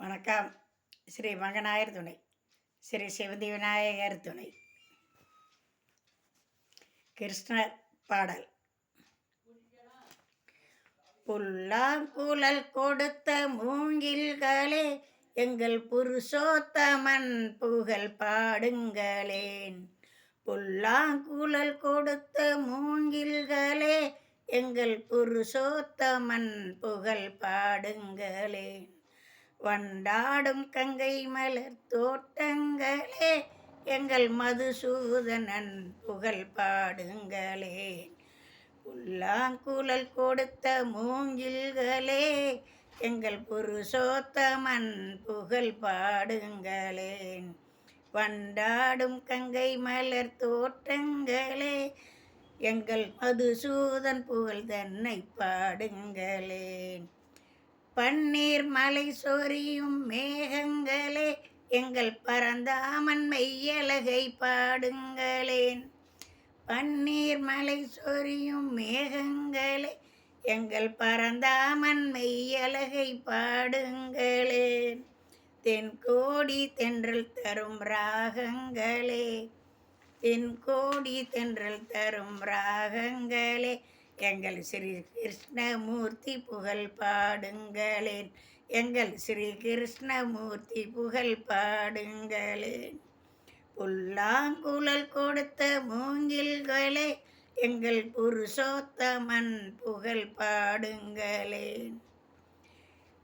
வணக்கம். ஸ்ரீ மகநாயர் துணை. ஸ்ரீ சிவந்தி விநாயகர் துணை. கிருஷ்ணர் பாடல். புல்லாங்குழல் கொடுத்த மூங்கில்களே எங்கள் புருஷோத்தமன் புகழ் பாடுங்களேன். புல்லாங்குழல் கொடுத்த மூங்கில்களே எங்கள் புருஷோத்தமன் புகழ் பாடுங்களேன். வண்டாடும் கங்கை மலர் தோட்டங்களே எங்கள் மதுசூதனன் புகழ் பாடுங்களே. புல்லாங்குழல் கொடுத்த மூங்கில்களே எங்கள் புருஷோத்தமன் புகழ் பாடுங்களேன் வண்டாடும் கங்கை மலர் தோட்டங்களே எங்கள் மதுசூதன் புகழ் தன்னை பாடுங்களேன். பன்னீர் மலை சொரியும் மேகங்களே எங்கள் பரந்தாமன் மெய்யலகை பாடுங்களேன். பன்னீர் மலை சொரியும் மேகங்களே எங்கள் பரந்தாமன் மெய்யலகை பாடுங்களேன். தென்கோடி தென்றல் தரும் ராகங்களே தென்கோடி தென்றல் தரும் ராகங்களே எங்கள் ஸ்ரீ கிருஷ்ணமூர்த்தி புகழ் பாடுங்களேன். எங்கள் ஸ்ரீ கிருஷ்ணமூர்த்தி புகழ் பாடுங்களேன். புல்லாங்குழல் கொடுத்த மூங்கில்களே எங்கள் புருஷோத்தமன் புகழ் பாடுங்களேன்.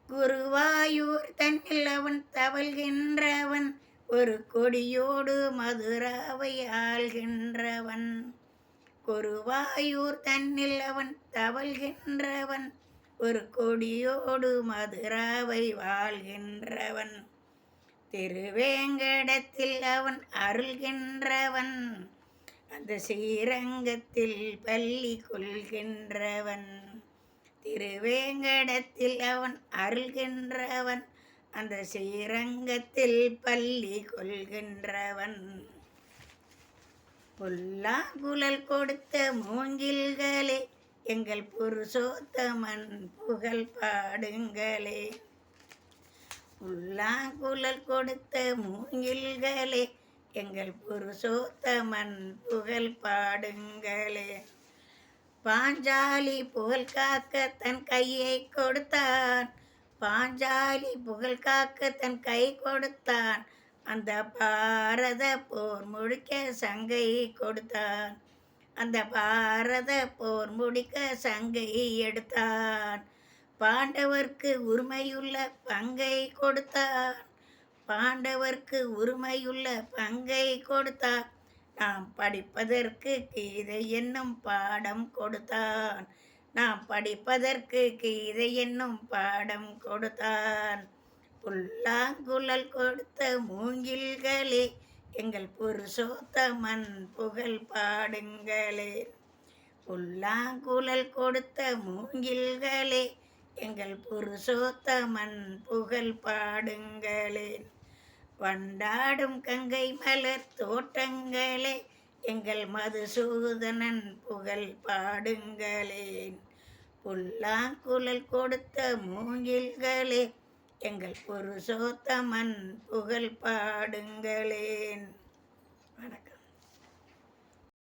குருவாயூர் தன்னில் அவன் தவழ்கின்றவன் ஒரு கொடியோடு மதுராவை ஆள்கின்றவன். குருவாயூர் தன்னில் அவன் தவழ்கின்றவன் ஒரு கொடியோடு மதுராவை வாழ்கின்றவன். திருவேங்கடத்தில் அவன் அருள்கின்றவன் அந்த ஸ்ரீரங்கத்தில் பள்ளி கொள்கின்றவன். திருவேங்கடத்தில் அவன் அருள்கின்றவன் அந்த ஸ்ரீரங்கத்தில் பள்ளி கொள்கின்றவன். புல்லாங்குழல் கொடுத்த மூங்கில்களே எங்கள் புருஷோத்தமன் புகழ் பாடுங்களே. புல்லாங்குழல் கொடுத்த மூங்கில்களே எங்கள் புருஷோத்தமன் புகழ் பாடுங்களே. பாஞ்சாலி புகழ் காக்க தன் கையை கொடுத்தான். பாஞ்சாலி புகழ் காக்க தன் கை கொடுத்தான். அந்த பாரத போர் முடிக்க சங்கை கொடுத்தான். அந்த பாரத போர் முடிக்க சங்கை எடுத்தான். பாண்டவர்க்கு உரிமையுள்ள பங்கை கொடுத்தான். பாண்டவர்க்கு உரிமையுள்ள பங்கை கொடுத்தான். நாம் படிப்பதற்கு கீதை என்னும் பாடம் கொடுத்தான். நாம் படிப்பதற்கு கீதை என்னும் பாடம் கொடுத்தான். புல்லாங்குழல் கொடுத்த மூங்கில்களே எங்கள் புருஷோத்தமன் புகழ் பாடுங்களே. புல்லாங்குழல் கொடுத்த மூங்கில்களே எங்கள் புருஷோத்தமன் புகழ் பாடுங்களேன் வண்டாடும் கங்கை மலர் தோட்டங்களே எங்கள் மதுசூதனன் புகழ் பாடுங்களேன் புல்லாங்குழல் கொடுத்த மூங்கில்களே எங்கள் புருஷோத்தமன் புகழ் பாடுங்களேன். வணக்கம்.